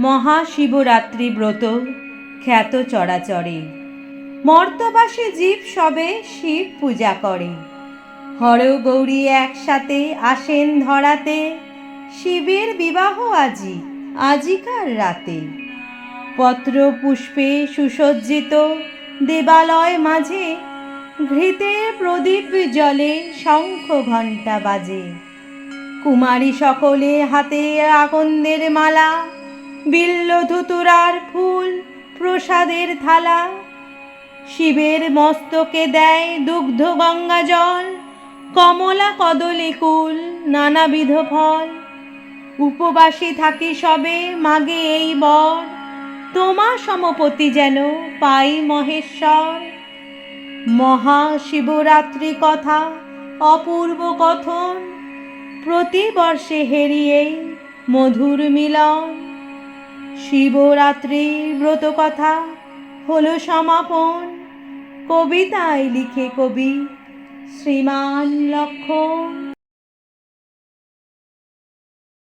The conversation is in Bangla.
মহাশিবরাত্রি ব্রত খ্যাত চরাচরে। মর্তবাসী জীব সবে শিব পূজা করে। হর গৌরী একসাথে আসেন ধরাতে। শিবের বিবাহ আজি, আজিকার রাতে। পত্র পুষ্পে সুসজ্জিত দেবালয় মাঝে ঘৃতের প্রদীপ জলে শঙ্খ ঘণ্টা বাজে। কুমারী সকলে হাতে আকন্দের মালা বিল্ল ধুতুরার ফুল প্রসাদের থালা। শিবের মস্তকে দেয় দুগ্ধ গঙ্গা জল, কমলা কদলী কুল, নানাবিধ ফল। উপবাসী থাকি সবে, মাগে এই বর। তোমা সমপতি যেন পাই মহেশ্বর। মহাশিবরাত্রি কথা, অপূর্ব কথন। প্রতি বর্ষে হেরিয়ে মধুর মিলন। শিবরাত্রি ব্রত কথা হল সমাপন। কবিতায় লিখে কবি শ্রীমান লক্ষণ।